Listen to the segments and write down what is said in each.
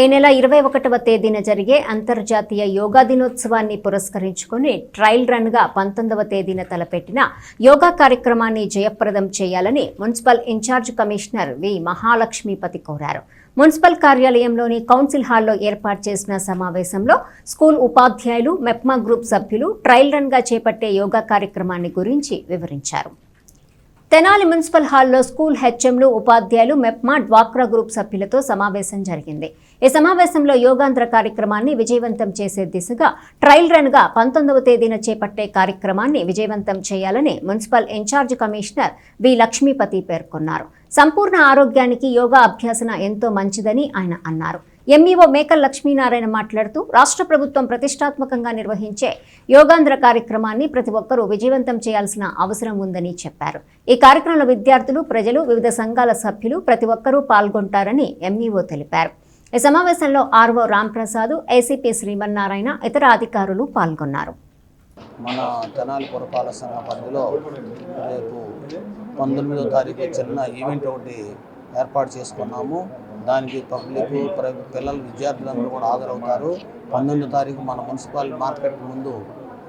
ఈ నెల ఇరవై ఒకటవ తేదీన జరిగే అంతర్జాతీయ యోగా దినోత్సవాన్ని పురస్కరించుకుని ట్రయల్ రన్గా పంతొమ్మిదవ తేదీన తలపెట్టిన యోగా కార్యక్రమాన్ని జయప్రదం చేయాలని municipal in-charge commissioner V Mahalakshmipathi కోరారు. మున్సిపల్ కార్యాలయంలోని కౌన్సిల్ హాల్లో ఏర్పాటు చేసిన సమావేశంలో స్కూల్ ఉపాధ్యాయులు మెప్మా గ్రూప్ సభ్యులు ట్రయల్ రన్గా చేపట్టే యోగా కార్యక్రమాన్ని గురించి వివరించారు. తెనాలి మున్సిపల్ హాల్లో స్కూల్ హెచ్ఎంలు ఉపాధ్యాయులు మెప్మా డ్వాక్రా గ్రూప్ సభ్యులతో సమావేశం జరిగింది. ఈ సమావేశంలో యోగాంధ్ర కార్యక్రమాన్ని విజయవంతం చేసే దిశగా ట్రయల్ రన్గా పంతొమ్మిదవ తేదీన చేపట్టే కార్యక్రమాన్ని విజయవంతం చేయాలని municipal in-charge commissioner V. Lakshmipathi పేర్కొన్నారు. సంపూర్ణ ఆరోగ్యానికి యోగా అభ్యాసన ఎంతో మంచిదని ఆయన అన్నారు. ఎంఈఓ మేకల్ లక్ష్మీనారాయణ మాట్లాడుతూ రాష్ట్ర ప్రభుత్వం ప్రతిష్టాత్మకంగా నిర్వహించే యోగాంధ్ర కార్యక్రమాన్ని ప్రతి ఒక్కరూ విజయవంతం చేయాల్సిన అవసరం ఉందని చెప్పారు. ఈ కార్యక్రమంలో విద్యార్థులు ప్రజలు వివిధ సంఘాల సభ్యులు ప్రతి ఒక్కరూ పాల్గొంటారని ఎంఈఓ తెలిపారు. ఈ సమావేశంలో ఆర్ఓ రాంప్రసాద్ ఏసీపీ శ్రీమన్నారాయణ ఇతర అధికారులు పాల్గొన్నారు. మన తెనాలి పురపాలక సంఘ పరిధిలో రేపు పంతొమ్మిదో తారీఖు చిన్న ఈవెంట్ ఒకటి ఏర్పాటు చేసుకున్నాము. దానికి పబ్లిక్ ప్ర- పిల్లలు విద్యార్థులందరూ కూడా హాజరవుతారు. పంతొమ్మిదో తారీఖు మన మున్సిపల్ మార్కెట్ ముందు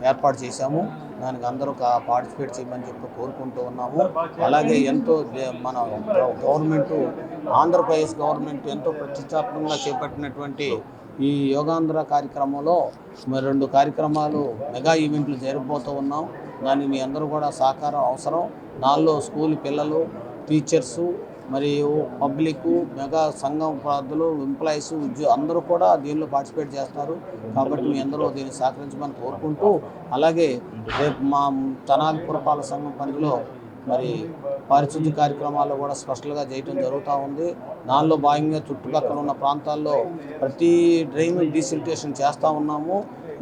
ఏర్పాటు చేశాము. దానికి అందరూ పార్టిసిపేట్ చేయమని చెప్పి కోరుకుంటూ ఉన్నాము. అలాగే ఎంతో దే- మన గవర్నమెంట్ ఆంధ్రప్రదేశ్ గవర్నమెంట్ ఎంతో ప్రతిష్టాత్మకంగా చేపట్టినటువంటి ఈ యోగాంధ్ర కార్యక్రమంలో మరి రెండు కార్యక్రమాలు మెగా ఈవెంట్లు జరిగిపోతూ ఉన్నాం. దానికి మీ అందరూ కూడా సహకారం అవసరం. దానిలో స్కూల్ పిల్లలు టీచర్సు మరియు పబ్లిక్ మెగా సంఘం ప్రార్థులు ఎంప్లాయీస్ ఉద్యో అందరూ కూడా దీనిలో పార్టిసిపేట్ చేస్తారు. కాబట్టి మీ అందరూ దీన్ని సహకరించమని కోరుకుంటూ అలాగే రేపు మా తనాలి పురపాలక సంఘం పరిధిలో మరి పారిశుద్ధ్య కార్యక్రమాలు కూడా స్పెషల్గా చేయటం జరుగుతూ ఉంది. దానిలో భాగంగా చుట్టుపక్కల ఉన్న ప్రాంతాల్లో ప్రతి డ్రైన్ డీసిల్టేషన్ చేస్తూ ఉన్నాము.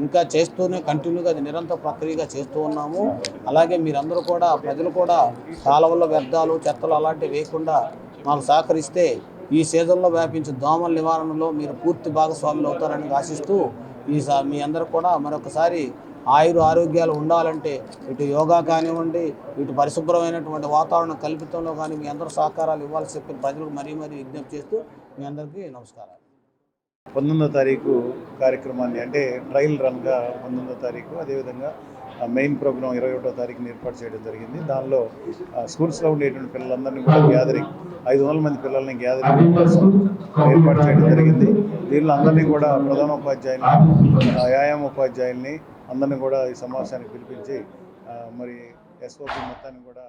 ఇంకా చేస్తూనే కంటిన్యూగా అది నిరంతర ప్రక్రియగా చేస్తూ ఉన్నాము. అలాగే మీరందరూ కూడా ప్రజలు కూడా కాలువల వ్యర్థాలు చెత్తలు అలాంటివి వేయకుండా మాకు సహకరిస్తే ఈ సీజన్లో వ్యాపించే దోమల నివారణలో మీరు పూర్తి భాగస్వాములు అవుతారని ఆశిస్తూ ఈ మీ అందరూ కూడా మరొకసారి ఆయురు ఆరోగ్యాలు ఉండాలంటే ఇటు యోగా కానివ్వండి ఇటు పరిశుభ్రమైనటువంటి వాతావరణం కల్పితంలో కానీ మీ అందరూ సహకారాలు ఇవ్వాల్సి చెప్పి ప్రజలకు మరీ మరీ విజ్ఞప్తి చేస్తూ మీ అందరికీ నమస్కారాలు. పంతొమ్మిదో తారీఖు కార్యక్రమాన్ని అంటే ట్రయల్ రన్గా పంతొమ్మిదో తారీఖు అదేవిధంగా మెయిన్ ప్రోగ్రామ్ ఇరవై ఒకటో తారీఖున ఏర్పాటు చేయడం జరిగింది. దానిలో స్కూల్స్లో ఉండేటువంటి పిల్లలందరినీ కూడా గ్యాదరింగ్ ఐదు వందల మంది పిల్లల్ని గ్యాదరింగ్ కోసం ఏర్పాటు చేయడం జరిగింది. దీనిలో అందరినీ కూడా ప్రధానోపాధ్యాయుల్ని వ్యాయామోపాధ్యాయుల్ని వ్యాయామ ఉపాధ్యాయుల్ని అందరినీ కూడా ఈ సమావేశానికి పిలిపించి మరి ఎస్ఓపి మొత్తాన్ని కూడా